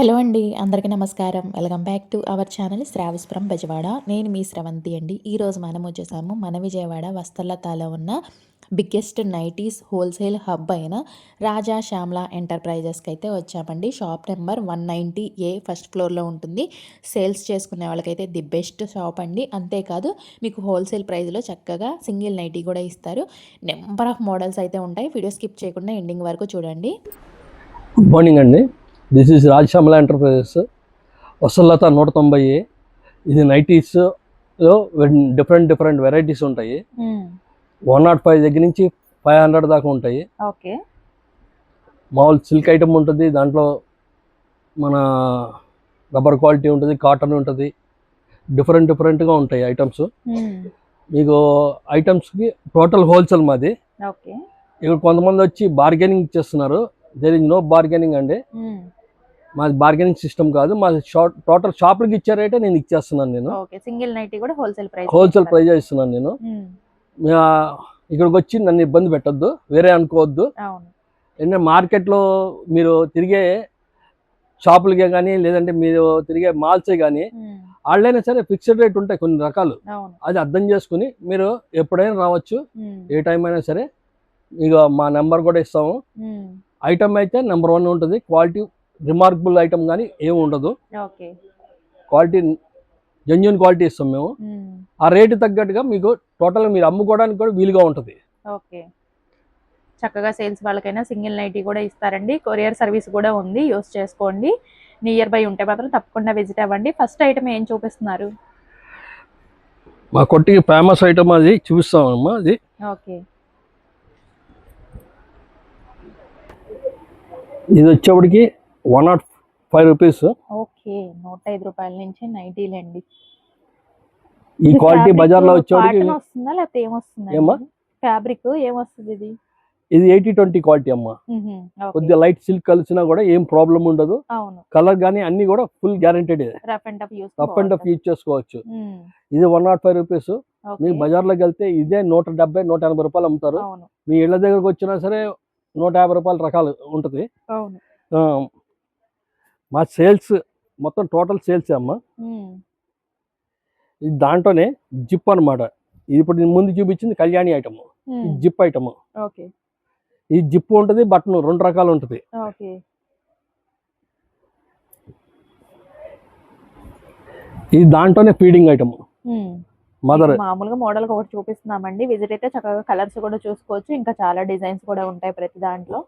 Hello అండి అందరికీ నమస్కారం. Welcome back to our channel శ్రావస్పురం Bezawada. నేను మీ స్రవంతి అండి. ఈరోజు మనం వచ్చేసాము మన విజయవాడ వస్త్రలతాలో ఉన్న బిగ్గెస్ట్ నైటీస్ హోల్సేల్ హబ్ అయిన రాజా శ్యామ్లా ఎంటర్ప్రైజెస్కి అయితే వచ్చామండి. Shop number one ninety A first ఫ్లోర్లో ఉంటుంది. సేల్స్ చేసుకునే వాళ్ళకైతే ది బెస్ట్ షాప్ అండి. అంతేకాదు మీకు హోల్సేల్ ప్రైస్లో చక్కగా సింగిల్ నైటీ కూడా ఇస్తారు. నెంబర్ ఆఫ్ మోడల్స్ అయితే ఉంటాయి. వీడియో స్కిప్ చేయకుండా ఎండింగ్ వరకు చూడండి. గుడ్ మార్నింగ్ అండి. దిస్ ఈజ్ రాజశ్యామల ఎంటర్ప్రైజెస్ వసలత నూట తొంభై ఇది నైటీస్లో డిఫరెంట్ డిఫరెంట్ వెరైటీస్ ఉంటాయి. వన్ నాట్ ఫైవ్ దగ్గర నుంచి ఫైవ్ హండ్రెడ్ దాకా ఉంటాయి. ఓకే మామూలు సిల్క్ ఐటమ్ ఉంటుంది దాంట్లో మన రబ్బర్ క్వాలిటీ ఉంటుంది కాటన్ ఉంటుంది. డిఫరెంట్ డిఫరెంట్గా ఉంటాయి ఐటమ్స్ మీకు ఐటమ్స్కి టోటల్ హోల్సేల్ మాది. ఓకే ఇక్కడ కొంతమంది వచ్చి బార్గెనింగ్ చేస్తున్నారు దేర్ ఇస్ నో బార్గెనింగ్ అండి. మాది బార్గెనింగ్ సిస్టమ్ కాదు. మాది షార్ట్ టోటల్ షాప్లకి ఇచ్చే రేటే నేను ఇచ్చేస్తున్నాను నేను. సింగిల్ నైటీ కూడా హోల్సేల్ ప్రైస్ హోల్సేల్ ప్రైజ్ ఇస్తున్నాను నేను. మీ, ఆ, ఇక్కడికి వచ్చి నన్ను ఇబ్బంది పెట్టొద్దు. వేరే అనుకోవద్దు. ఎందుకంటే మార్కెట్లో మీరు తిరిగే షాపులకే కానీ లేదంటే మీరు తిరిగే మాల్సే కానీ వాళ్ళైనా సరే ఫిక్స్డ్ రేట్ ఉంటాయి కొన్ని రకాలు. అది అర్థం చేసుకుని మీరు ఎప్పుడైనా రావచ్చు. ఏ టైం అయినా సరే. ఇక మా నెంబర్ కూడా ఇస్తాము. ఐటమ్ అయితే నెంబర్ వన్ ఉంటుంది. క్వాలిటీ రిమార్కబుల్ ఐటమ్ కానీ ఏమి ఉండదు. ఓకే. క్వాలిటీ జెన్యున్ క్వాలిటీ ఇస్తాం మేము. ఆ రేటు తగ్గట్టుగా మీకు టోటల్ మీరు అమ్ముకోవడానికి కూడా వీలుగా ఉంటుంది. ఓకే. చక్కగా సేల్స్ వాళ్ళకైనా సింగిల్ నైటీ కూడా ఇస్తారండి. కొరియర్ సర్వీస్ కూడా ఉంది. యూస్ చేసుకోండి. నియర్ బై ఉంటే మాత్రం తప్పకుండా విజిట్ అవ్వండి. ఫస్ట్ ఐటమ్ ఏం చూపిస్తున్నారు? మా కొట్టికి ఫేమస్ ఐటమ్ అది చూపిస్తామమ్మా అది. ఓకే. ఇది వచ్చేప్పటికి one naught five rupees. Okay నూట ఐదు రూపాయల నుంచి నైటీలండి. ఈ క్వాలిటీ బజార్లో వచ్చేప్పటికి వస్తుందా లేకపోతే ఏమొస్తుంది ఏమ్మా? ఫ్యాబ్రిక్ ఏమొస్తుంది ఇది? ఇది ఎయిటీ ట్వంటీ క్వాలిటీ అమ్మా. కొద్దిగా లైట్ సిల్క్ కలిసినా కూడా ఏం ప్రాబ్లం ఉండదు. కలర్ కానీ అన్ని కూడా full guaranteed rough and tough and use చేసుకోవచ్చు. ఇది వన్ నాట్ ఫైవ్ రూపీస్. మీకు బజార్లోకి వెళ్తే ఇదే నూట డెబ్బై నూట ఎనభై రూపాయలు అమ్ముతారు. మీ ఇళ్ళ దగ్గరకు వచ్చినా సరే నూట యాభై రూపాయల రకాలు ఉంటుంది. మా సేల్స్ మొత్తం టోటల్ సేల్స్ అమ్మ. ఇది దాంట్లోనే జిప్ అన్నమాట. ఇది ఇప్పుడు ముందు చూపించింది Kalyani item zip item okay. ఈ జిప్ ఉంటుంది బటన్ రెండు రకాలు ఉంటుంది. ఓకే. ఇది దాంట్లోనే ఫీడింగ్ ఐటమ్. మదర్ మామూలుగా మోడల్ ఒకటి చూపిస్తున్నామండి. విజిట్ అయితే చక్కగా కలర్స్ కూడా చూసుకోవచ్చు. ఇంకా చాలా డిజైన్స్ కూడా ఉంటాయి ప్రతి దాంట్లో.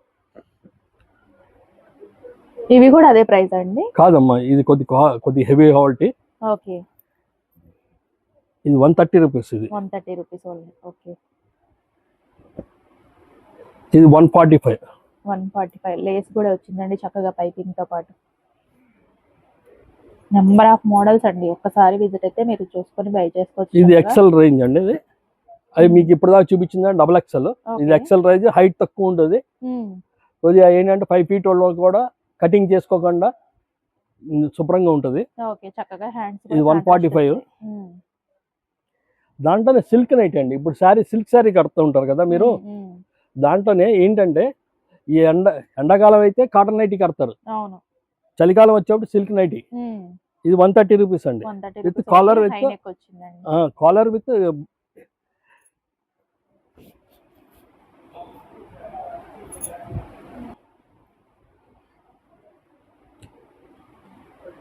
ఇవి కూడా అదే ప్రైస్ అండి? కాదమ్మా ఇది కొద్ది కొద్ది హెవీ క్వాలిటీ. ఓకే. ఇది వన్ థర్టీ రూపీస్ ఇది. One thirty rupees okay. ఇది one forty five. One forty five. Lace కూడా వచ్చిందండి చక్కగా పైపింగ్తో పాటు. నెంబర్ ఆఫ్ మోడల్స్ అండి. ఒక్కసారి విజిట్ అయితే మీరు చూసుకొని బై చేసుకోవచ్చు ఇది. ఎక్సెల్ రేంజ్ అండి ఇది. అది మీకు ఇప్పటిదాకా చూపించింది డబుల్ ఎక్సెల్ ఇది. ఎక్సెల్ రేంజ్ హైట్ తక్కువ ఉంటుంది. మ్. కొద్దిగా ఏంటంటే ఫైవ్ ఫీట్ వాళ్ళు కూడా కటింగ్ చేసుకోకుండా శుభ్రంగా ఉంటుంది. ఓకే చక్కగా హ్యాండ్స్ ఇది 145. దాంట్లోనే సిల్క్ నైట్ అండి. ఇప్పుడు శారీ సిల్క్ శారీ కడుతూ ఉంటారు కదా మీరు. దాంట్లోనే ఏంటంటే ఈ ఎండ ఎండాకాలం అయితే కాటన్ నైటీ కడతారు. చలికాలం వచ్చేప్పుడు సిల్క్ నైటీ ఇది వన్ థర్టీ రూపీస్ అండి. వన్ with- నెక్ వచ్చిందండి. కాలర్ విత్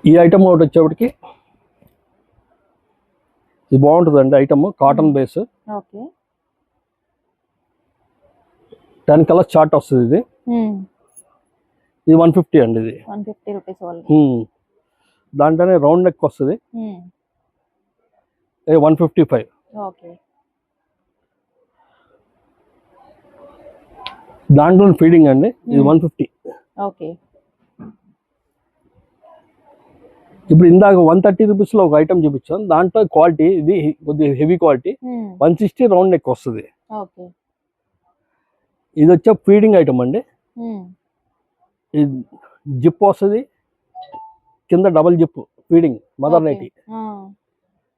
ఈ ఐటమ్ ఒకటి వచ్చేప్పటికి ఇది బాగుంటుందండి item cotton Hmm. Base okay. Ten colours chart వస్తుంది ఇది. ఇది వన్ ఫిఫ్టీ అండి ఇది. Hmm. దాంట్లోనే రౌండ్ నెక్ వస్తుంది. One fifty five okay. దాంట్లో ఫీడింగ్ అండి. ఇది Hmm. One fifty okay. ఇప్పుడు ఇందాక వన్ థర్టీ రూపీస్లో ఒక ఐటమ్ చూపించాను దాంట్లో క్వాలిటీ ఇది కొద్దిగా heavy quality one sixty round neck వస్తుంది. ఇది వచ్చే ఫీడింగ్ ఐటమ్ అండి. ఇది జిప్ వస్తుంది. కింద double zip feeding mother nightie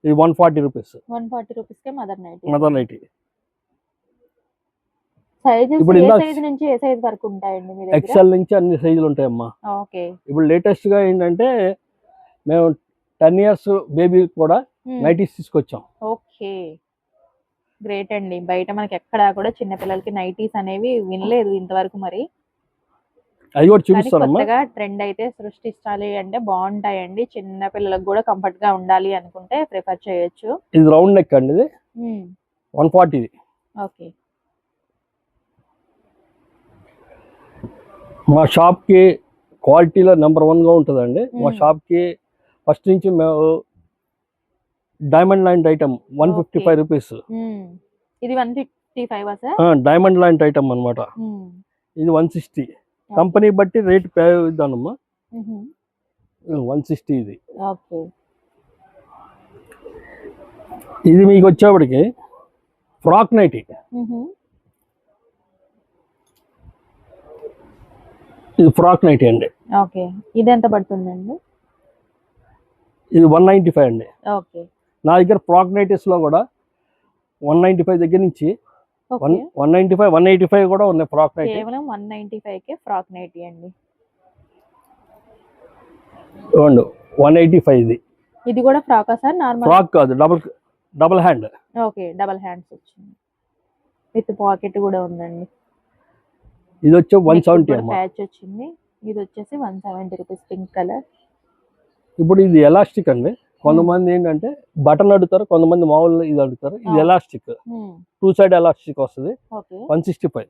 ఇది one forty rupees one forty రూపీస్కే మదర్ నైట్ మదర్ నైటీ ఇప్పుడు ఎక్సెల్ నుంచి అన్ని సైజులు ఉంటాయమ్మా. ఇప్పుడు లేటెస్ట్గా ఏంటంటే మేము టెన్ ఇయర్స్ బేబీ కూడా నైటీస్ తీసుకొచ్చాం. ఓకే. గ్రేట్ అండి. బయట మనకి ఎక్కడా కూడా చిన్న పిల్లలకి నైటీస్ అనేవి వినలేదు ఇంతవరకు మరి. అవి కూడా చూపిస్తానమ్మా. ట్రెండ్ అయితే సృష్టించాలి అంటే బాగుంటాయండి. చిన్న పిల్లలకు కూడా కంఫర్ట్గా ఉండాలి అనుకుంటే ప్రిఫర్ చేయొచ్చు. ఇది రౌండ్ నెక్ అండి ఇది. వన్ ఫార్టీది ఓకే. మా షాప్కి క్వాలిటీలో నెంబర్ వన్గా ఉంటుందండి. మా మ్మ్. షాప్కి ఫస్ట్ నుంచి మేము డైమండ్ లాంటి item one fifty five rupees ఇది వన్ ఫిఫ్టీ ఫైవ్ డైమండ్ లాంటి ఐటమ్ అనమాట ఇది వన్ సిక్స్టీ కంపెనీ బట్టి రేట్ పే ఇద్దానమ్మా వన్ సిక్స్టీ ఇది. ఇది మీకు వచ్చేప్పటికి ఫ్రాక్ నైటీ ఇది ఫ్రాక్ నైటీ అండి. ఓకే. ఇది ఎంత పడుతుందండి? ఇది వన్ నైంటీ ఫైవ్ అండి. ఓకే. నా దగ్గర ఫ్రాక్ నైటీస్లో కూడా వన్ నైంటీ ఫైవ్ దగ్గర నుంచి one ninety five one eighty five కూడా ఉన్నాయి ఫ్రాక్ నైటీ కేవలం వన్ కే ఫ్రాక్ నైటీ అండి. ఇవ్వండి వన్ ఎయిటీ ఫైవ్ ఇది. ఇది కూడా ఫ్రాకా సార్? నార్మల్ ఫ్రాక్ కాదు double double hand okay double hands వచ్చింది. విత్ పాకెట్ కూడా ఉందండి. ఇది వచ్చి వన్ సెవెంటీ అమ్మా. ప్యాచ్ వచ్చింది. ఇది వచ్చేసి one seventy rupees pink colour. ఇప్పుడు ఇది ఎలాస్టిక్ అండి. కొంతమంది ఏంటంటే బటన్ అడుగుతారు కొంతమంది మామూలు ఇది అడుగుతారు. ఇది. ఎలాస్టిక్. టూ సైడ్ ఎలాస్టిక్ వస్తుంది. One sixty five.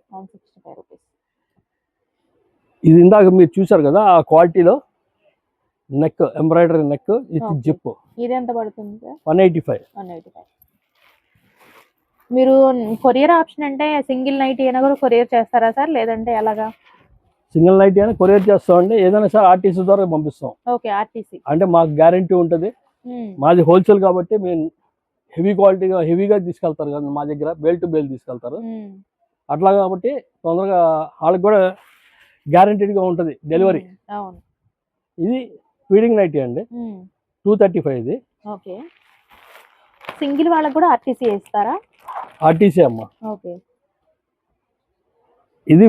ఇది ఇందాక మీరు చూసారు కదా ఆ క్వాలిటీలో నెక్ ఎంబ్రాయిడరీ నెక్ ఇది. జిప్. ఇది ఎంత పడుతుంది one eighty five. One eighty five. మీరు కొరియర్ ఆప్షన్ అంటే సింగిల్ నైట్ అయినా కూడా కొరియర్ చేస్తారా సార్? లేదంటే ఎలాగా? సింగిల్ నైట్ అయినా కొరియర్ చేస్తామండి. ఏదైనా సరే ఆర్టీసీ ద్వారా పంపిస్తాం. Okay RTC. అంటే మాకు గ్యారంటీ ఉంటుంది. మాది హోల్సేల్ కాబట్టి మేము హెవీ క్వాలిటీగా హెవీగా తీసుకెళ్తారు కదా మా దగ్గర. బేల్ టు బేల్ తీసుకెళ్తారు. అట్లా కాబట్టి తొందరగా వాళ్ళకి కూడా గ్యారంటీడ్గా ఉంటుంది డెలివరీ. ఇది ఫీడింగ్ నైటీ అండి? టూ థర్టీ ఫైవ్ ఇది. ఓకే. సింగిల్ వాళ్ళకి కూడా ఆర్టీసీ వేస్తారా ఆర్టీసీ అమ్మ. ఓకే. ఇది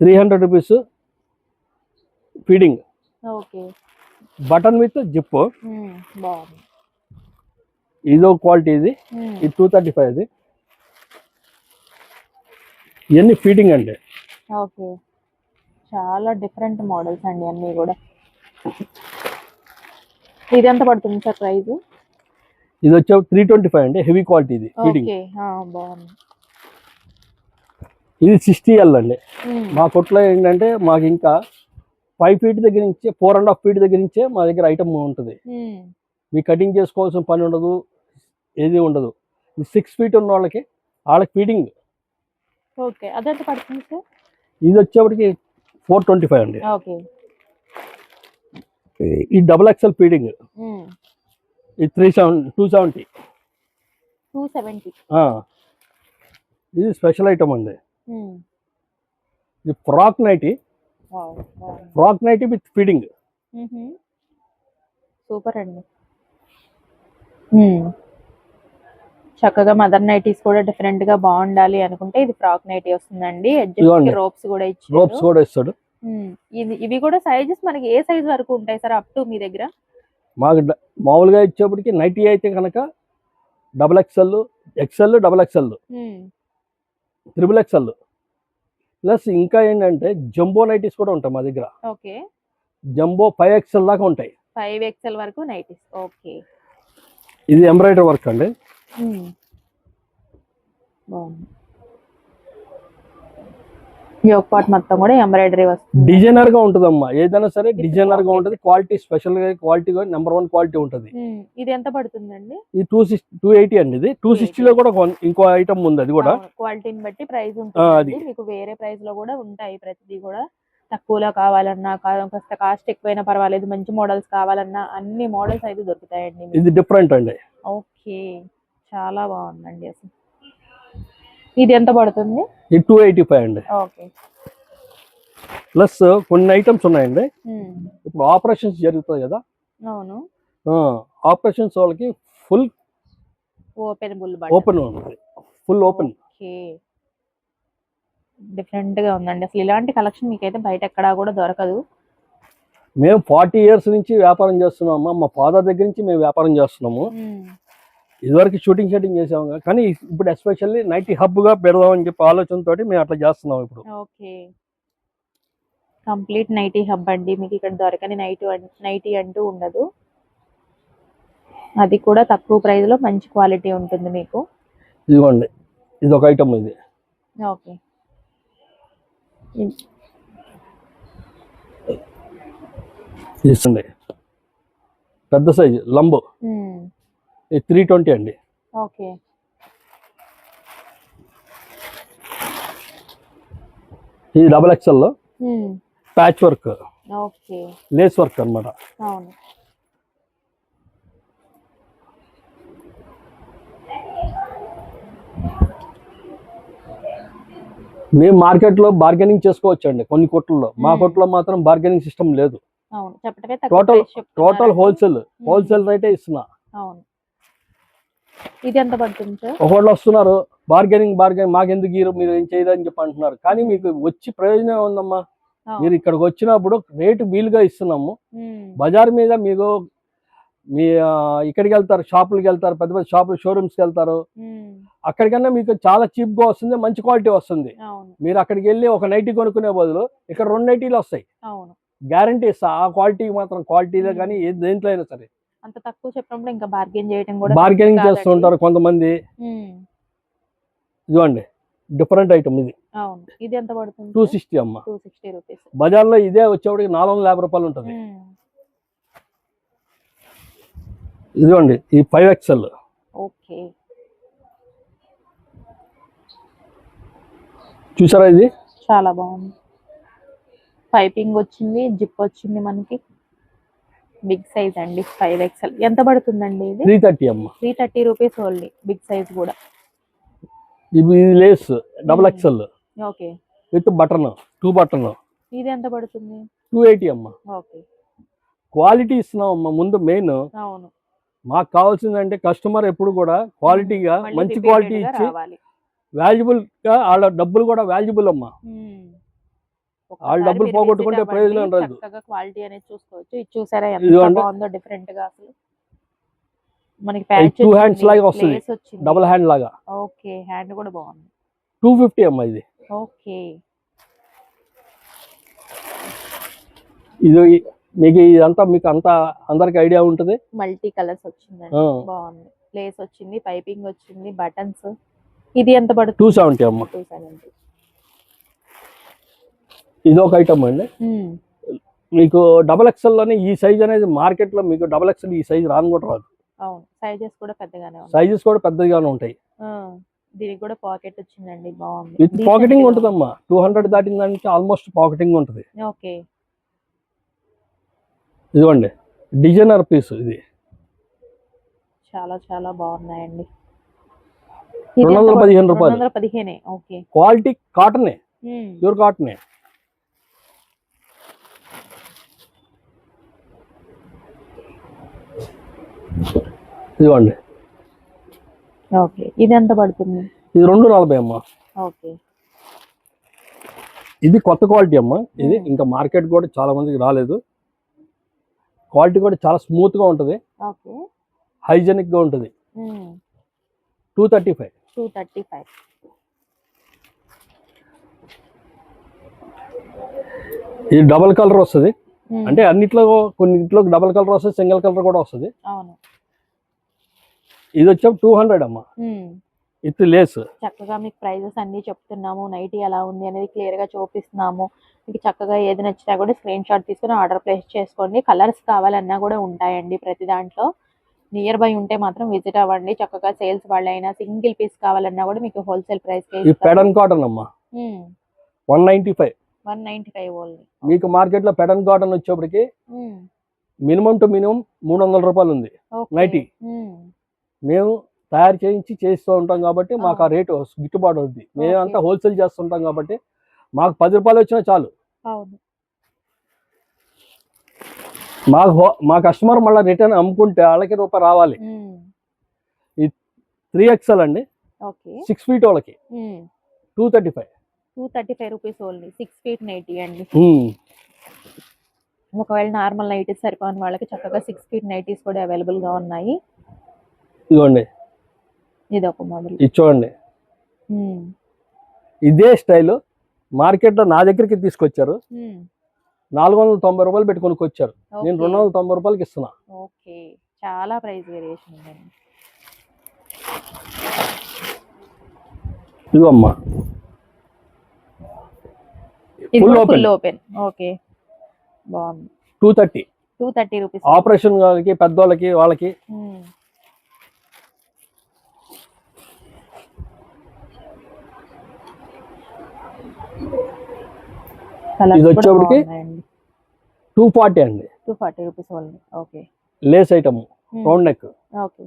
three hundred rupees feeding. Okay. Button with zip. ఇదో క్వాలిటీ ఇది. ఇది టూ థర్టీ ఫైవ్ ఇది ఇవన్నీ ఫీడింగ్ అండి. ఓకే. చాలా డిఫరెంట్ మోడల్స్ అండి అన్నీ కూడా. ఇది ఎంత పడుతుంది సార్ ప్రైస్ ఇది వచ్చే త్రీ ట్వంటీ ఫైవ్ అండి. హెవీ క్వాలిటీ ఇది ఫీడింగ్. బాగుంది. ఇది సిక్స్టీ ఎల్ అండి. మా కొట్లో ఏంటంటే మాకు ఇంకా ఫైవ్ ఫీట్ దగ్గర నుంచి ఫోర్ అండ్ హాఫ్ ఫీట్ దగ్గర నుంచే మా దగ్గర ఐటమ్ ఉంటుంది. మీ కటింగ్ చేసుకోవాల్సిన పని ఉండదు ఏది ఉండదు. సిక్స్ ఫీట్ ఉన్న వాళ్ళకి వాళ్ళకి ఫీడింగ్ ఓకే. అదెంత పడుతుంది సార్? ఇది వచ్చేప్పటికి ఫోర్ ట్వంటీ ఫైవ్ అండి. ఓకే. ఈ డబుల్ ఎక్స్ఎల్ ఫీడింగ్. ఇది three seven two seventy two seventy ఇది స్పెషల్ ఐటమ్ అండి. ఇది frock nightie. Frock nightie with feeding. Super అండి. చక్కగా మదర్ నైటీస్ కూడా డిఫరెంట్గా బాగుండాలి అనుకుంటే ఇది ఫ్రాక్ నైటీ వస్తుందండి. రోప్స్ కూడా రోప్స్ ఇచ్చారు కూడా ఇస్తాడు. ఇది ఇవి కూడా సైజెస్ మనకి ఏ సైజ్ వరకు ఉంటాయి సార్ అప్ టు మీ దగ్గర మాకు మామూలుగా ఇచ్చేప్పటికి నైటీ అయితే కనుక double XL XL double XL hmm. Triple XL plus ఇంకా ఏంటంటే జంబో నైటీస్ కూడా ఉంటాయి మా దగ్గర. ఓకే. జంబో ఫైవ్ ఎక్స్ఎల్ దాకా ఉంటాయి. ఫైవ్ ఎక్స్ఎల్ వరకు నైటీస్ ఓకే. ఇది ఎంబ్రాయిడరీ వర్క్ అండి. మ్మ్. బాగుంది. ఈ ఒక పార్ట్ మొత్తం కూడా ఎంబ్రాయిడరీ వస్తుంది. డిజైనర్గా ఉంటుందమ్మా. ఏదైనా సరే డిజైనర్గా ఉంటుంది. క్వాలిటీ స్పెషల్గా క్వాలిటీ నెంబర్ వన్ క్వాలిటీ ఉంటుంది. ఇది ఎంత పడుతుందండి? ఇది టూ సిక్స్ టూ ఎయిటీ అండి ఇది. టూ సిక్స్టీలో కూడా కొన్- ఇంకో ఐటమ్ ఉంది అది కూడా. క్వాలిటీని బట్టి ప్రైస్. ఉంటుంది మీకు వేరే ప్రైస్లో కూడా ఉంటాయి ప్రతిదీ కూడా. తక్కువలో కావాలన్నా కాస్త కాస్ట్ ఎక్కువైనా పర్వాలేదు. మంచి మోడల్స్ కావాలన్నా అన్ని మోడల్స్ అయితే దొరుకుతాయండి. ఇది డిఫరెంట్ అండి. ఓకే. చాలా బాగుందండి అసలు. ఇది ఎంత పడుతుంది? ఇది టూ ఎయిటీ ఫైవ్ అండి. ఓకే. ప్లస్ కొన్ని ఐటమ్స్ ఉన్నాయండి. మ్మ్. ఇప్పుడు ఆపరేషన్స్ జరుగుతాయి కదా. అవును. ఆపరేషన్స్ వాళ్ళకి ఫుల్ ఓపెన్ ఓపెన్ ఉంటుంది ఫుల్ ఓపెన్ డిఫరెంట్గా ఉందండి. అసలు ఇలాంటి కలెక్షన్ మీకైతే బయట ఎక్కడా కూడా దొరకదు. మేము ఫార్టీ ఇయర్స్ నుంచి వ్యాపారం చేస్తున్నాము మా ఫాదర్ దగ్గర నుంచి మేము వ్యాపారం చేస్తున్నాము. ఇదివరకు షూటింగ్ షూటింగ్ చేసాము. కానీ ఇప్పుడు ఎస్పెషల్లీ నైట్ హబ్గా పెడదామని చెప్పి ఆలోచనతో మేము అట్లా చేస్తున్నాం ఇప్పుడు. ఓకే. కంప్లీట్ నైటీ హబ్ అండి. మీకు ఇక్కడ దొరకని నైట్ నైటీ అంటూ ఉండదు. అది కూడా తక్కువ ప్రైస్లో మంచి క్వాలిటీ ఉంటుంది మీకు. ఇదిగోండి. ఇది ఒక ఐటమ్ ఇది. ఓకే. ఇస్తుంది పెద్ద సైజు లంబు. త్రీ ట్వంటీ అండి. ఓకే. ఇది డబల్ ఎక్స్ఎల్లో ప్యాచ్ వర్క్ లేస్ వర్క్ అన్నమాట. అవును. మేము మార్కెట్లో బార్గెనింగ్ చేసుకోవచ్చు అండి కొన్ని కొట్లలో. మా. కొట్లో మాత్రం బార్గెనింగ్ సిస్టమ్ లేదు. Total total. హోల్సేల్ హోల్సేల్ రేటే ఇస్తున్నా. ఇది ఎంత పడుతుంది సార్? ఒకళ్ళు వస్తున్నారు బార్గెనింగ్ బార్గెనింగ్ మాకెందుకు గీరు మీరు ఏం చేయదని చెప్పి అంటున్నారు. కానీ మీకు వచ్చి ప్రయోజనం ఉందమ్మా మీరు ఇక్కడికి వచ్చినప్పుడు రేటు వీలుగా ఇస్తున్నాము. బజార్ మీద మీకు మీ ఇక్కడికి వెళ్తారు షాపులకి వెళ్తారు పెద్ద పెద్ద షాపులు షోరూమ్స్కి వెళ్తారు. అక్కడికన్నా మీకు చాలా చీప్గా వస్తుంది మంచి క్వాలిటీ వస్తుంది. మీరు అక్కడికి వెళ్ళి ఒక నైటీ కొనుక్కునే బదులు ఇక్కడ రెండు నైటీలు వస్తాయి. గ్యారంటీ ఇస్తా. ఆ క్వాలిటీకి మాత్రం క్వాలిటీలో కానీ ఏ దేంట్లో అయినా సరే. అంత తక్కువ చెప్పినప్పుడు ఇంకా బార్గెన్ చేయడం కూడా బార్గెనింగ్. చేస్తూ ఉంటారు కొంతమంది. ఇదిగోండి డిఫరెంట్ ఐటమ్ ఇది. అవును. ఇది ఎంత పడుతుంది? టూ సిక్స్టీ అమ్మ. టూ సిక్స్టీ రూపీస్ బజార్లో ఇదే వచ్చేవాడికి నాలుగు వందల యాభై రూపాయలు ఉంటుంది. ఇదిగోండి ఈ ఫైవ్ ఎక్స్ఎల్ ఓకే. చూసారా ఇది? చాలా బాగుంది. పైపింగ్ వచ్చింది జిప్ వచ్చింది మనకి. బిగ్ సైజ్ అండి ఫైవ్ ఎక్స్ఎల్ ఎంత పడుతుందండి ఇది? త్రీ థర్టీ అమ్మ. Three thirty rupees only big size కూడా. ఇది lace double Hmm. XL okay. With button two button. ఇది ఎంత పడుతుంది? టూ ఎయిటీ అమ్మ. ఓకే. క్వాలిటీ ఇస్తున్నాం అమ్మ ముందు మెయిన్. అవును. మాకు కావాల్సిందంటే కస్టమర్ ఎప్పుడు కూడా క్వాలిటీగా మంచి క్వాలిటీ ఇచ్చి రావాలి. వాల్యుబుల్గా వాళ్ళ డబ్బులు కూడా వాల్యుబుల్ అమ్మా. ఉమ్. వాళ్ళు డబ్బులు పోగొట్టుకుంటే ప్రయోజనం రాదు. క్వాలిటీ అనేది చూసుకోవచ్చు. ఇది చూసారా ఎంత. బాగుందో డిఫరెంట్గా అసలు. మనకి two hands లాగా వస్తుంది. డబుల్ హ్యాండ్ లాగా. ఓకే హ్యాండ్ కూడా బాగుంది. టూ ఫిఫ్టీ అమ్మ ఇది. ఓకే ఇది మీకు ఇదంతా మీకు అంతా అందరికి ఐడియా ఉంటుంది. మల్టీ కలర్స్ వచ్చిందండి. బాగుంది. ప్లేస్ వచ్చింది పైపింగ్ వచ్చింది బటన్స్ ఇది ఎంత పడుతుంది? టూ సెవెంటీ అమ్మ. టూ సెవెంటీ ఇది ఒక ఐటమ్ అండి మీకు డబల్లోనే ఈ సైజ్ అనేది మార్కెట్లో మీకు డబల్ ఎక్స్ఎల్ ఈ సైజ్ రాను కూడా రాదు. సైజెస్ కూడా పెద్దగానే సైజెస్ కూడా పెద్దగానే ఉంటాయి. దీనికి కూడా పాకెట్ వచ్చిందండి బాగుంది. విత్ Decent పాకెటింగ్ ఉంటుందమ్మా. టూ హండ్రెడ్ దాటిన దానికి ఆల్మోస్ట్ పాకెటింగ్ ఉంటుంది. ఓకే. ఇదిగోండి డిజైనర్ పీస్ ఇది. చాలా చాలా బాగున్నాయండి. రెండు వందల పదిహేను రూపాయలు. పదిహేనే ఓకే. క్వాలిటీ కాటనే ప్యూర్ కాటనే ఇదిగోండి. ఓకే. ఇది ఎంత పడుతుంది? ఇది రెండు నలభై అమ్మ. ఓకే. ఇది కొత్త క్వాలిటీ అమ్మ. ఇది. ఇంకా మార్కెట్ కూడా చాలా మందికి రాలేదు. క్వాలిటీ కూడా చాలా స్మూత్గా ఉంటుంది. హైజెనిక్గా ఉంటుంది. Two thirty five. Two thirty five. ఇది డబల్ కలర్ వస్తుంది. అంటే అన్నిట్లో కొన్నిట్లో డబల్ కలర్ వస్తుంది సింగిల్ కలర్ కూడా వస్తుంది. ఇది వచ్చా టూ హండ్రెడ్ అమ్మ. With lace. చక్కగా మీకు ప్రైజెస్ అన్ని చెప్తున్నాము. నైటీ ఎలా ఉంది అనేది క్లియర్గా చూపిస్తున్నాము. మీకు చక్కగా ఏది నచ్చినా కూడా స్క్రీన్ షాట్ తీసుకుని ఆర్డర్ ప్లేస్ చేసుకోండి. కలర్స్ కావాలన్నా కూడా ఉంటాయండి ప్రతి దాంట్లో. నియర్ బై ఉంటే మాత్రం విజిట్ అవ్వండి. చక్కగా సేల్స్ వాళ్ళైనా సింగిల్ పీస్ కావాలన్నా కూడా మీకు హోల్సేల్ ప్రైస్ పెడన్ కాటన్ అమ్మ. One ninety five. One ninety five only. మీకు మార్కెట్లో పెడన్ కాటన్ వచ్చేప్పటికి మినిమం టు మినిమం మూడు వందల రూపాయలు ఉంది. నైటీ. మేము తయారు చేయించి చేస్తూ ఉంటాం కాబట్టి మాకు ఆ రేటు గిట్టుబాటు అవుద్ది. మేమంతా హోల్సేల్ చేస్తుంటాం కాబట్టి మాకు పది రూపాయలు వచ్చినా చాలు. మాకు మా కస్టమర్ మళ్ళీ రిటర్న్ అమ్ముకుంటే వాళ్ళకి రూపాయి రావాలి. త్రీ ఎక్స్ఎల్ అండి. ఓకే. సిక్స్ ఫీట్ వాళ్ళకి. Two thirty five. Two thirty five rupees only. Six feet nightie అండి. ఒకవేళ నార్మల్ నైటీస్ సరిపోని వాళ్ళకి చక్కగా సిక్స్ ఫీట్ నైటీస్ కూడా అవైలబుల్గా ఉన్నాయి. ఇదిగోండి ఇది ఒక మోడల్ ఇది చూడండి ఇదే స్టైల్ మార్కెట్లో నా దగ్గరికి తీసుకొచ్చారు. నాలుగు వందల తొంభై రూపాయలు పెట్టి కొనుక్కొచ్చారు. నేను రెండు వందల తొంభై రూపాయలకి ఇస్తున్నా. ఓకే. చాలా ప్రైస్ వేరియేషన్ ఉందండి ఇదిగో అమ్మా ఇది Full కూడా open. Full open okay. బాగుంది. Two thirty. Two thirty rupees. Operation వాళ్ళకి పెద్దోళ్ళకి వాళ్ళకి. ఇది వచ్చేప్పటికి టూ ఫార్టీ అండి. Two forty rupees only. Okay. Lace item round neck okay.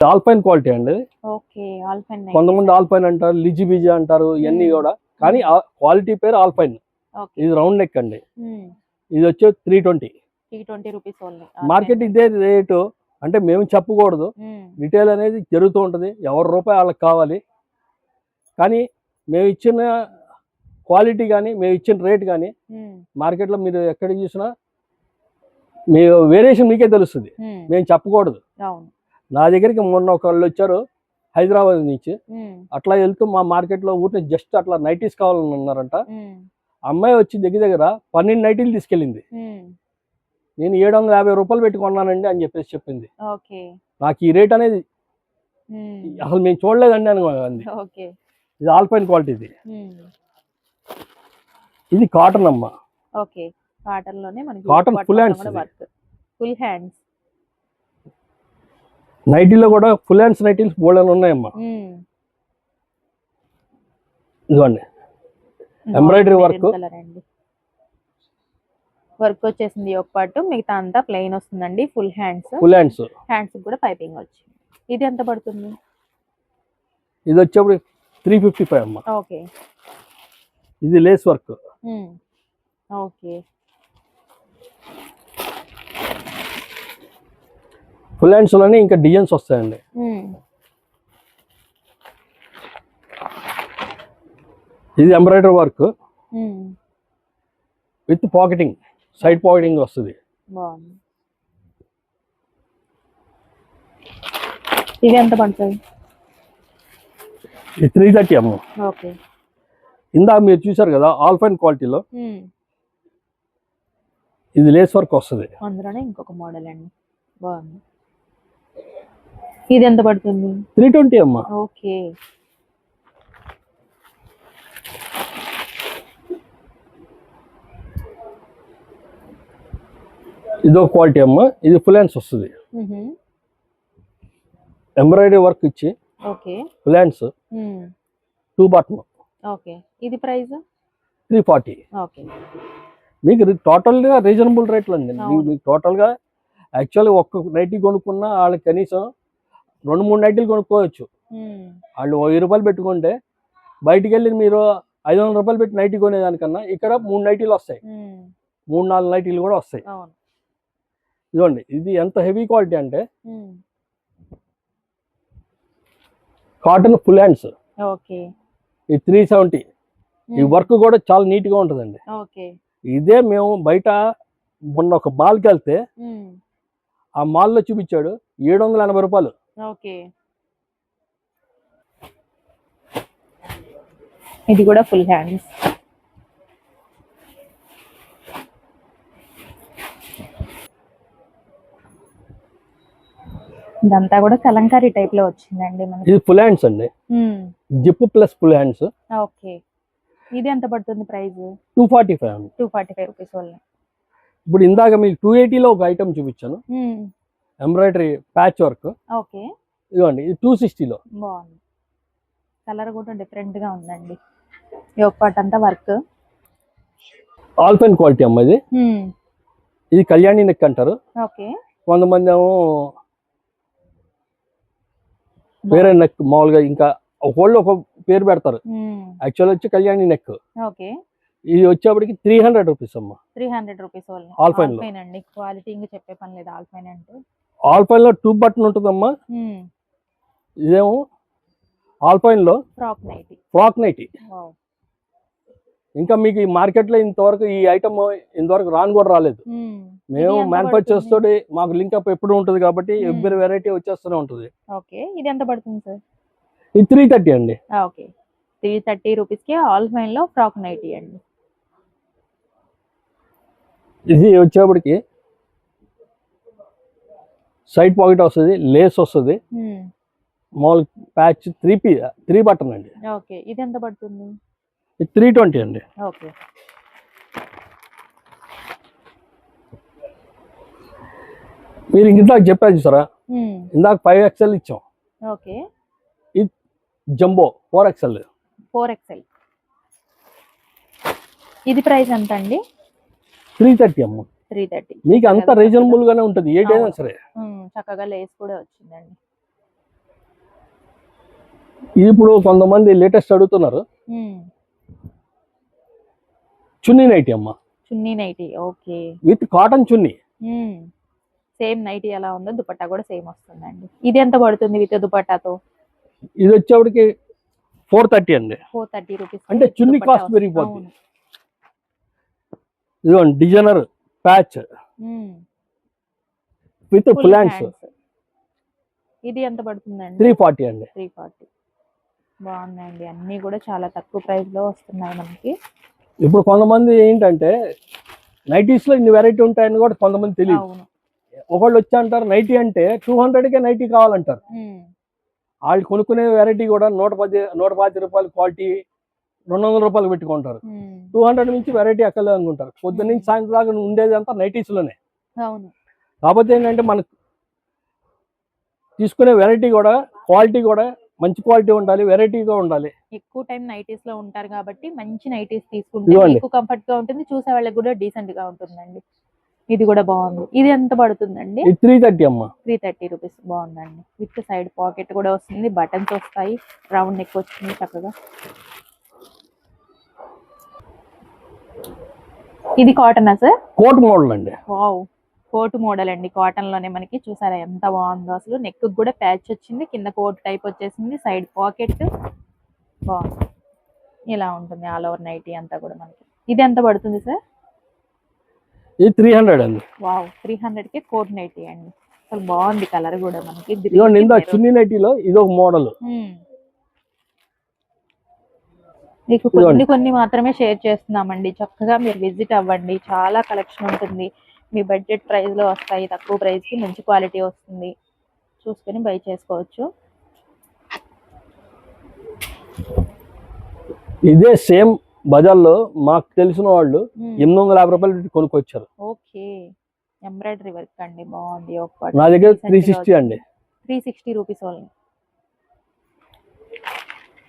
Alpine quality అండి. ఓకే ఆల్ ఫైన్ కొంతమంది ఆల్పైన్ అంటారు లిజి బిజి అంటారు ఇవన్నీ Hmm. కూడా. కానీ క్వాలిటీ పేరు ఆల్పైన్ ఇది రౌండ్ నెక్ అండి. ఇది వచ్చే త్రీ ట్వంటీ మార్కెట్ ఇదే రేటు అంటే మేము చెప్పకూడదు. రిటైల్ అనేది జరుగుతూ ఉంటుంది. ఎవరి రూపాయి వాళ్ళకి కావాలి. కానీ మేము ఇచ్చిన క్వాలిటీ కానీ మేము ఇచ్చిన రేట్ కానీ మార్కెట్లో మీరు ఎక్కడ చూసినా మీ వేరియేషన్ మీకే తెలుస్తుంది. మేము. చెప్పకూడదు. నా దగ్గరికి మొన్న ఒకళ్ళు వచ్చారు హైదరాబాద్ నుంచి. అట్లా వెళ్తూ మా మార్కెట్లో ఊరిని జస్ట్ అట్లా నైటీస్ కావాలని ఉన్నారంట ఉమ్, అమ్మాయి వచ్చి దగ్గర దగ్గర పన్నెండు నైటీలు తీసుకెళ్ళింది. నేను ఏడు వందల యాభై రూపాయలు పెట్టి కొన్నానండి అని చెప్పేసి చెప్పింది. నాకు ఈ రేట్ అనేది అసలు మేము చూడలేదండి అని ఇది ఆల్పైన్ క్వాలిటీ ఇది కాటన్ అమ్మ. ఓకే కాటన్లోనే మనకి hands ఇది. వర్క్ ఫుల్ హ్యాండ్స్ నైటీలో కూడా ఫుల్ హ్యాండ్స్ నైటీలు బోల్డ్ అని ఉన్నాయమ్మా. ఇదిగోండి. Embroidery work. కలర్ అండి. వర్క్ వచ్చేసింది ఒక పాటు మిగతా అంతా ప్లెయిన్ వస్తుందండి full hands full hands hands కూడా పైపింగ్ వచ్చింది. ఇది ఎంత పడుతుంది? ఇది వచ్చేప్పుడు త్రీ ఫిఫ్టీ ఫైవ్ అమ్మ. ఓకే ఇది లేస్ వర్క్ ఓకే ఫుల్ హ్యాండ్స్లోనే ఇంకా డిజైన్స్ వస్తాయండి. ఇది embroidery work with pocketing side pocketing వస్తుంది. ఇది ఎంత పడుతుంది? త్రీ థర్టీ అమ్మ. ఓకే ఇందా మీరు చూసారు కదా ఆల్ఫైన్ క్వాలిటీలో ఇది లేస్ వర్క్ వస్తుంది. అందులోనే ఇంకొక మోడల్ అండి. బాగుంది. ఇది ఎంత పడుతుంది? త్రీ ట్వంటీ అమ్మ. ఓకే. ఇదో క్వాలిటీ అమ్మ. ఇది ఫుల్ హ్యాండ్స్ వస్తుంది. ఎంబ్రాయిడరీ వర్క్ ఇచ్చి okay. Full hands two button okay. ఇది ప్రైస్? Three forty. ఓకే. మీకు టోటల్గా రీజనబుల్ రేట్లు అండి. మీకు టోటల్గా యాక్చువల్గా ఒక్క నైటీ కొనుక్కున్నా వాళ్ళకి కనీసం రెండు మూడు నైటీలు కొనుక్కోవచ్చు. వాళ్ళు వెయ్యి రూపాయలు పెట్టుకుంటే బయటికి వెళ్ళి మీరు ఐదు వందల రూపాయలు పెట్టి నైటీ కొనేదానికన్నా ఇక్కడ మూడు నైటీలు వస్తాయి. మూడు నాలుగు నైటీలు కూడా వస్తాయి. ఇదిగోండి ఇది ఎంత హెవీ క్వాలిటీ అంటే కాటన్ ఫుల్ హ్యాండ్స్. ఓకే. ఈ త్రీ సెవెంటీ ఈ వర్క్ కూడా చాలా నీట్గా ఉంటుందండి. ఓకే. ఇదే మేము బయట మొన్న ఒక మాల్కి వెళ్తే ఉమ్, ఆ మాల్లో చూపించాడు ఏడు వందల ఎనభై రూపాయలు. ఓకే. ఇది కూడా ఫుల్ హ్యాండ్స్ ఇదంతా కూడా కలంకారీ టైప్లో వచ్చిందండి మనకి. ఇది ఫుల్ హ్యాండ్స్ అండి. Zip plus full hands okay. ఇది ఎంత పడుతుంది ప్రైస్ టూ ఫార్టీ ఫైవ్ అండి. టూ ఫార్టీ ఫైవ్ రూపీస్ వల్ల ఇప్పుడు ఇందాక మీకు టూ ఎయిటీలో ఒక ఐటమ్ చూపించాను. Embroidery patch work okay. ఇదిగోండి ఇది టూ సిక్స్టీలో బాగుంది. కలర్ కూడా డిఫరెంట్గా ఉందండి. ఈ ఒక పార్ట్ అంతా వర్క్ ఆల్పెన్ క్వాలిటీ అమ్మ ఇది. ఇది కళ్యాణి నెక్ అంటారు. ఓకే. కొంతమంది ఏమో వేరే నెక్ మామూలుగా ఇంకా ఒకళ్ళు ఒక పేరు పెడతారు. యాక్చువల్ వచ్చి కళ్యాణి నెక్ ఓకే. ఇది వచ్చేప్పటికి త్రీ హండ్రెడ్ రూపీస్ అమ్మ. త్రీ హండ్రెడ్ రూపీస్లో. ఆల్ఫైన్ అండి. క్వాలిటీ ఇంకా చెప్పే పని లేదు. ఆల్ఫైన్ అంటే. ఆల్పైన్లో టూ బటన్ ఉంటుందమ్మా. ఇదేమో ఆల్పైన్లో ఫ్రాక్ నైటీ ఫ్రాక్ నైటీ ఇంకా మీకు ఈ మార్కెట్లో ఇంతవరకు ఈ ఐటమ్ ఇంతవరకు రాను కూడా రాలేదు. మేము. మ్యానుఫ్యాక్చర్స్ తోటి మాకు లింక్ అప్ ఎప్పుడు ఉంటుంది కాబట్టి. ఎవ్రీ వెరైటీ వచ్చేస్తూనే ఉంటుంది. ఓకే. ఇది ఎంత పడుతుంది సార్? ఇది త్రీ థర్టీ అండి. ఓకే. త్రీ థర్టీ రూపీస్కి ఆల్ఫైన్లో ఫ్రాక్ నైటీ అండి. ఇది వచ్చేప్పటికి సైడ్ పాకెట్ వస్తుంది లేస్ వస్తుంది. మ్మ్. మామూలు patch three P three button అండి. ఓకే. ఇది ఎంత పడుతుంది? ఇది త్రీ ట్వంటీ అండి. ఓకే. మీరు ఇందాక చెప్పారు చూసారా. ఇందాక ఫైవ్ ఎక్స్ఎల్ ఇచ్చాం. Okay. Jumbo four XL four XL ఇది ప్రైస్ ఎంత అండి? త్రీ థర్టీ అమ్మ. త్రీ థర్టీ మీకు అంత రీజనబుల్ గానే ఉంటుంది. ఏదైనా సరే. చక్కగా లేస్ కూడా వచ్చిందండి. ఇప్పుడు కొంతమంది లేటెస్ట్ అడుగుతున్నారు. చున్నీ నైటీ అమ్మ. Chunni nightie okay. With cotton chunni. Same nightie ఎలా ఉందో దుపట్టా కూడా సేమ్ వస్తుందండి. ఇది ఎంత పడుతుంది విత్ దుపట్టాతో? ఇది వచ్చేప్పటికి ఫోర్ థర్టీ అండి. ఫోర్ థర్టీ రూపీస్ అంటే చున్నీ cost పెరిగిపోద్ది. ఇదిగోండి డిజైనర్ ప్యాచ్. విత్ ప్లాంట్స్ ఇది ఎంత పడుతుందండి? త్రీ ఫార్టీ అండి. Three forty. బాగున్నాయండి అన్నీ కూడా చాలా తక్కువ ప్రైస్లో వస్తున్నాయి మనకి. ఇప్పుడు కొంతమంది ఏంటంటే నైటీస్లో ఇన్ని వెరైటీ ఉంటాయని కూడా కొంతమంది తెలియదు. ఒకళ్ళు వచ్చి అంటారు నైటీ అంటే టూ కే నైటీ కావాలంటారు. వాళ్ళు కొనుక్కునే వెరైటీ కూడా నూట పది నూట పాతి రూపాయల క్వాలిటీ రెండు వందల రూపాయలు పెట్టుకుంటారు. టూ హండ్రెడ్ నుంచి వెరైటీ ఎక్కలేదు అనుకుంటారు. పొద్దున్న నుంచి సాయంత్రం దాకా ఉండేది అంతా నైటీస్లోనే. అవును. కాకపోతే ఏంటంటే మనకు తీసుకునే వెరైటీ కూడా క్వాలిటీ కూడా మంచి క్వాలిటీ ఉండాలి వెరైటీగా ఉండాలి. ఎక్కువ టైం నైటీస్లో ఉంటారు కాబట్టి మంచి నైటీస్ తీసుకుంటే. ఎక్కువ కంఫర్ట్గా ఉంటుంది చూసే వాళ్ళకి కూడా డీసెంట్గా ఉంటుందండి. ఇది కూడా బాగుంది. ఇది ఎంత పడుతుందండి? త్రీ థర్టీ అమ్మ. త్రీ థర్టీ రూపీస్ బాగుందండి. విత్ సైడ్ పాకెట్ కూడా వస్తుంది బటన్స్ వస్తాయి రౌండ్ నెక్ వచ్చింది చక్కగా. ఇది కాటనా సార్? కోట్ మోడల్ అండి. వావ్. కోట్ మోడల్ అండి. కాటన్లోనే మనకి చూసారా ఎంత బాగుందో. అసలు నెక్ కూడా ప్యాచ్ వచ్చింది. కింద కోట్ టైప్ వచ్చేసింది. సైడ్ పాకెట్ బాగుంది. ఇలా ఉంటుంది ఆల్ ఓవర్ నైటీ అంతా కూడా మనకి. ఇది ఎంత పడుతుంది సార్? ఇది త్రీ హండ్రెడ్ అండి. వావ్! త్రీ హండ్రెడ్కి కోట్ నైటీ అండి. అసలు బాగుంది కలర్ కూడా మనకి. maroon. చున్నీ నైటీలో ఇది ఒక మోడల్. మీకు. కొన్ని కొన్ని మాత్రమే షేర్ చేస్తున్నామండి. చక్కగా మీరు విజిట్ అవ్వండి. చాలా కలెక్షన్ ఉంటుంది. మీ బడ్జెట్ ప్రైస్లో వస్తాయి తక్కువ ప్రైస్కి మంచి క్వాలిటీ వస్తుంది. చూసుకొని బై చేసుకోవచ్చు. ఇదే సేమ్ బజార్లో మాకు తెలిసిన వాళ్ళు ఎనిమిది వందల యాభై రూపాయలు కొనుక్కొచ్చారు. ఓకే. ఎంబ్రాయిడరీ వర్క్ అండి బాగుంది. నా దగ్గర త్రీ సిక్స్టీ అండి. త్రీ సిక్స్టీ రూపీస్ ఓన్లీ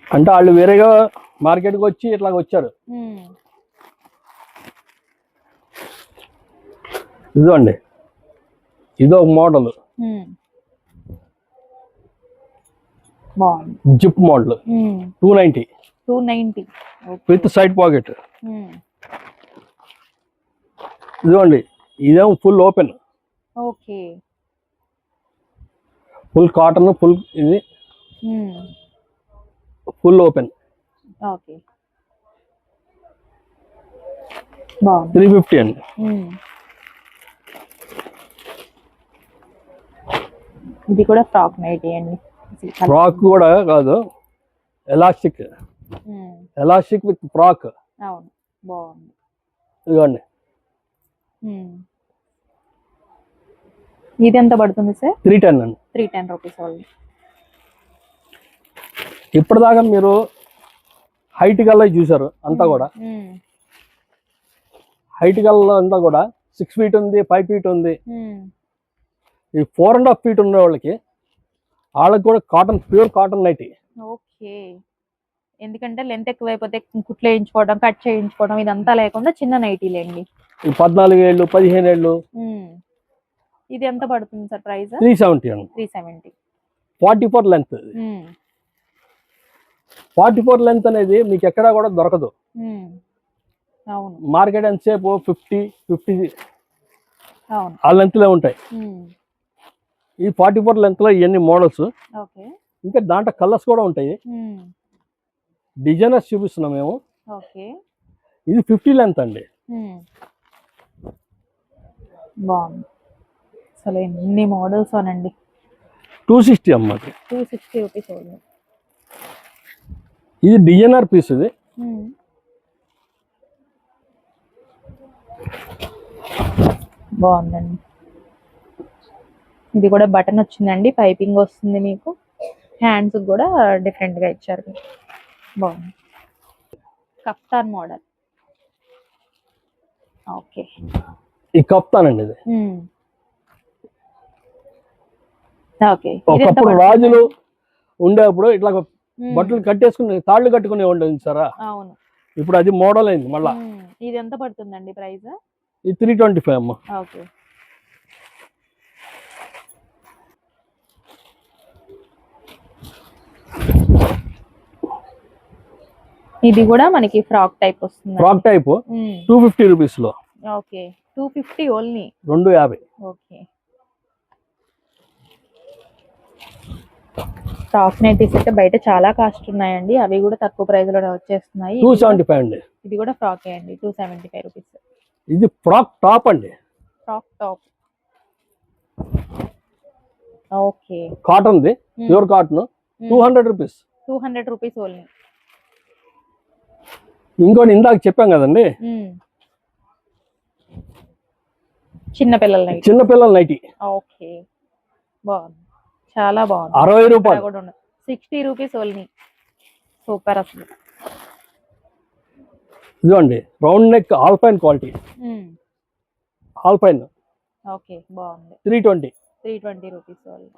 అంటే వాళ్ళు వేరేగా మార్కెట్కి వచ్చి ఇట్లా వచ్చారు. ఇదిగోండి. ఇది ఒక model. Zip model. Two ninety. Two ninety with side pocket. ఇదిగోండి. ఇదేమో full open. Okay. Full cotton full ఇది. Full open. Okay. Three fifty అండి. ఇది కూడా ఫ్రాక్ నైటీ అండి. ఫ్రాక్ కూడా కాదు ఎలాస్టిక్. Elastic with frock. అవును బాగుంది. ఇదిగోండి. ఇది ఎంత పడుతుంది సార్? త్రీ టెన్ అండి. Three ten rupees only. ఇప్పటిదాకా మీరు హైట్ గల్లా చూసారు అంతా కూడా. హైట్ గల్లా అంతా కూడా సిక్స్ ఫీట్ ఉంది ఫైవ్ ఫీట్ ఉంది. ఈ ఫోర్ అండ్ హాఫ్ ఫీట్ ఉన్న వాళ్ళకి వాళ్ళకి కూడా cotton pure cotton nightie okay. ఎందుకంటే లెంత్ ఎక్కువైపోతే కుట్లు వేయించుకోవడం కట్ చేయించుకోవడం ఇదంతా లేకుండా చిన్న నైటీలేండి ఈ పద్నాలుగు ఏళ్ళు పదిహేను ఏళ్ళు. ఇది ఎంత పడుతుంది సార్ ప్రైస్? త్రీ సెవెంటీ అండి three seventy forty four length forty four length అనేది మీకు ఎక్కడా కూడా దొరకదు. అవును. మార్కెట్ ఎంతసేపు? ఫిఫ్టీ ఫిఫ్టీ ఆ లెంత్లో ఉంటాయి. ఈ ఫార్టీ ఫోర్ లెంత్లో ఇవన్నీ మోడల్స్. ఇంకా దాంట్లో కలర్స్ కూడా ఉంటాయి. డిజైనర్స్ చూపిస్తున్నాం మేము. ఇది ఫిఫ్టీ లెంత్ అండి. ఉమ్. బాగుంది. అసలు ఎన్ని మోడల్స్ అనండి. టూ సిక్స్టీ అమ్మది టూ సిక్స్టీ రూపీస్ ఇది డిజైనర్ పీస్ ఇది. బాగుందండి. ఇది కూడా బటన్ వచ్చిందండి. పైపింగ్ వస్తుంది మీకు. హ్యాండ్స్ కూడా different గా ఇచ్చారు. బాగుంది. కఫ్తాన్ మోడల్ ఓకే ఈ కప్తానండి ఇది. ఓకే ఒకప్పుడు రాజులు ఉండేప్పుడు ఇట్లా బట్టలు కట్టేసుకుని తాళ్ళు కట్టుకునే ఉండేది సారా? అవును. ఇప్పుడు అది మోడల్ అయింది మళ్ళా. ఉమ్. ఇది ఎంత పడుతుందండి ప్రైస్? ఇది త్రీ ట్వంటీ ఫైవ్ అమ్మ. ఓకే ఇది కూడా మనకి ఫ్రాక్ టైప్ వస్తుంది. ఫ్రాక్ టైప్ టూ ఫిఫ్టీ రూపీస్లో. ఓకే. టూ ఫిఫ్టీ ఓన్లీ రెండు యాభై. ఓకే. ఫ్రాక్ నైటీస్ అయితే బయట చాలా కాస్ట్ ఉన్నాయండి. అవి కూడా తక్కువ ప్రైస్లోనే వచ్చేస్తున్నాయి టూ సెవెంటీ ఫైవ్ అండి. ఇది కూడా ఫ్రాక్ అండి. టూ సెవెంటీ ఫైవ్ రూపీస్ ఇది ఫ్రాక్ టాప్ అండి. Frock top okay. కాటన్ది pure cotton two hundred rupees two hundred rupees only ఇంకోటి ఇందాక చెప్పాం కదండి. చిన్న పిల్లల నైట్. చిన్నపిల్లల నైటీ. ఓకే. బాగుంది. చాలా బాగుంది. అరవై రూపాయలు. Sixty rupees only. సూపర్ అసలు. ఇదిగోండి round neck Alpine quality. Alpine. Okay బాగుంది. Three twenty. Three twenty rupees only.